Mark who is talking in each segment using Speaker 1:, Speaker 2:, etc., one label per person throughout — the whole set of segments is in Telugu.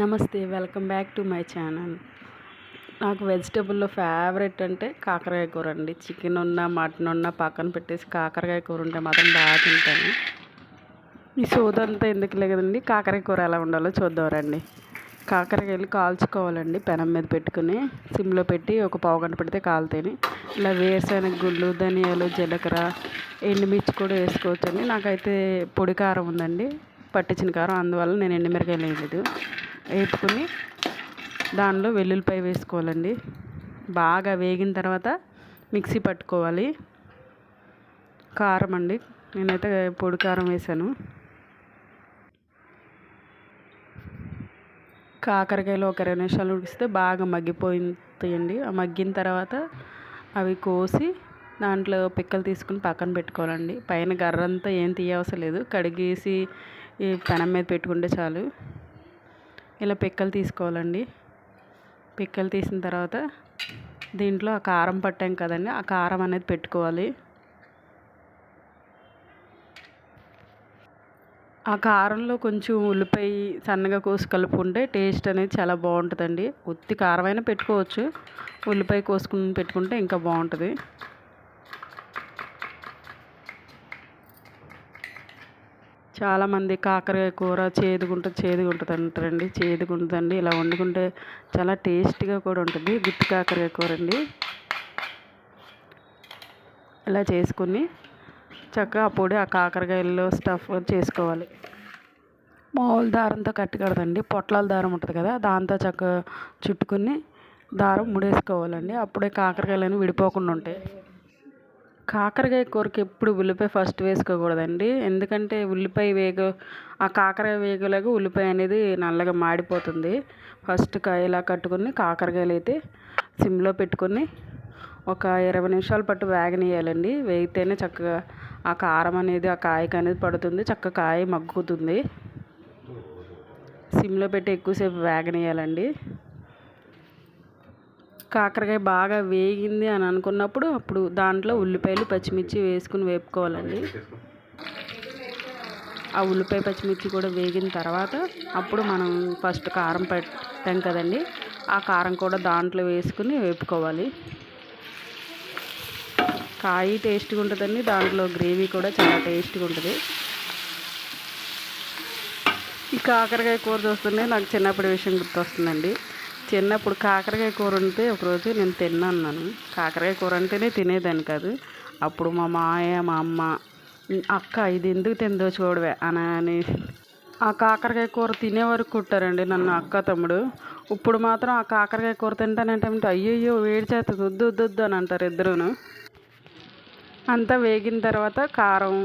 Speaker 1: నమస్తే welcome back to my channel. నాకు వెజిటేబుల్లో ఫేవరెట్ అంటే కాకరకాయ కూర అండి. చికెన్ ఉన్నా మటన్ ఉన్నా పక్కన పెట్టేసి కాకరకాయ కూర ఉంటే మాత్రం బాగా తింటాను. ఈ సోదంతా ఎందుకు లేదండి కాకరకాయ కూర ఎలా ఉండాలో చూద్దాం రండి. కాకరకాయలు కాల్చుకోవాలండి పెనం మీద పెట్టుకుని. సిమ్లో పెట్టి ఒక పావు గంట పెడితే కాలుతాయి ఇలా వేరుశనగ గుళ్ళు ధనియాలు జీలకర్ర ఎండుమిర్చి కూడా వేసుకోవచ్చండి. నాకైతే పొడి కారం ఉందండి. పట్టించిన కారం అందువల్ల నేను ఎండుమిరకాయలు వేయలేదు. వేపుకుని దానిలో వెల్లుల్లిపాయ వేసుకోవాలండి. బాగా వేగిన తర్వాత మిక్సీ పట్టుకోవాలి. కారం అండి. నేనైతే పొడి కారం వేసాను. కాకరకాయలు ఒక ఇరవై నిమిషాలు ఉడికిస్తే బాగా మగ్గిపోతాయండి. ఆ మగ్గిన తర్వాత అవి కోసి దాంట్లో పిక్కలు తీసుకుని పక్కన పెట్టుకోవాలండి. పైన గర్రంతా ఏం తీయవసరం లేదు. కడిగేసి ఈ పెనం మీద పెట్టుకుంటే చాలు. ఇలా పిక్కలు తీసుకోవాలండి. పిక్కలు తీసిన తర్వాత దీంట్లో ఆ కారం పట్టాం కదండి ఆ కారం అనేది పెట్టుకోవాలి. ఆ కారంలో కొంచెం ఉల్లిపాయ సన్నగా కోసి కలుపుకుంటే టేస్ట్ అనేది చాలా బాగుంటుందండి. ఉత్తి కారమైనా పెట్టుకోవచ్చు ఉల్లిపాయ కోసుకుని పెట్టుకుంటే ఇంకా బాగుంటుంది. చాలామంది కాకరకాయ కూర చేదుగుంటుంది చేదుగుంటుంది అంటారండి చేదుగుంటుందండి. ఇలా వండుకుంటే చాలా టేస్టీగా కూడా ఉంటుంది. గుత్తి కాకరకాయ కూర అండి ఇలా చేసుకుని చక్కగా ఆ పొడి ఆ కాకరకాయల్లో స్టఫ్ చేసుకోవాలి. మామూలు దారంతో కట్టి కడదండి పొట్లాల దారం ఉంటుంది కదా దాంతో చక్కగా చుట్టుకుని దారం ముడేసుకోవాలండి. అప్పుడే కాకరకాయలు విడిపోకుండా ఉంటాయి. కాకరకాయ కూరకి ఎప్పుడు ఉల్లిపాయ ఫస్ట్ వేసుకోకూడదండి. ఎందుకంటే ఉల్లిపాయ వేగ ఆ కాకరకాయ వేగలకు ఉల్లిపాయ అనేది నల్లగా మాడిపోతుంది. ఫస్ట్ కాయలా కట్టుకుని కాకరకాయలు అయితే సిమ్లో పెట్టుకొని ఒక ఇరవై నిమిషాల పాటు వేగనీయాలండి వేగితేనే చక్కగా ఆ కారం అనేది ఆ కాయకి అనేది పడుతుంది చక్క కాయ మగ్గుతుంది. సిమ్లో పెట్టి ఎక్కువసేపు వేగనీయాలండి కాకరకాయ బాగా వేగింది అని అనుకున్నప్పుడు అప్పుడు దాంట్లో ఉల్లిపాయలు పచ్చిమిర్చి వేసుకుని వేపుకోవాలండి. ఆ ఉల్లిపాయ పచ్చిమిర్చి కూడా వేగిన తర్వాత అప్పుడు మనం ఫస్ట్ కారం పెట్టాం కదండి. ఆ కారం కూడా దాంట్లో వేసుకుని వేపుకోవాలి. కాయ టేస్ట్గా ఉంటుందండి. దాంట్లో గ్రేవీ కూడా చాలా టేస్ట్గా ఉంటుంది. ఈ కాకరకాయ కూర చూస్తుంటే నాకు చిన్నప్పటి విషయం గుర్తొస్తుందండి. చిన్నప్పుడు కాకరకాయ కూర ఉంటే ఒకరోజు నేను తిన్నాను. కాకరకాయ కూర అంటేనే తినేదాన్ని కాదు. అప్పుడు మా మాయ మా అమ్మ అక్క ఇది ఎందుకు తిందో చూడవే అని ఆ కాకరకాయ కూర తినే వరకు కుట్టారండి నన్ను అక్క తమ్ముడు. ఇప్పుడు మాత్రం ఆ కాకరకాయ కూర తింటానంటే అయ్యయ్యో వేడి చేస్తుంది వద్దు వద్దు వద్దు అని అంటారు ఇద్దరును. అంతా వేగిన తర్వాత కారం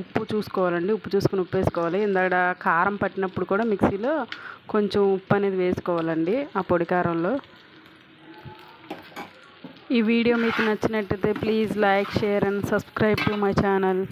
Speaker 1: ఉప్పు చూసుకోవాలండి. ఉప్పు చూసుకుని ఉప్పు వేసుకోవాలి ఇందాక కారం పట్టినప్పుడు కూడా మిక్సీలో కొంచెం ఉప్పు అనేది వేసుకోవాలండి ఆ పొడి కారంలో. ఈ వీడియో మీకు నచ్చినట్టయితే please like share and subscribe to my channel.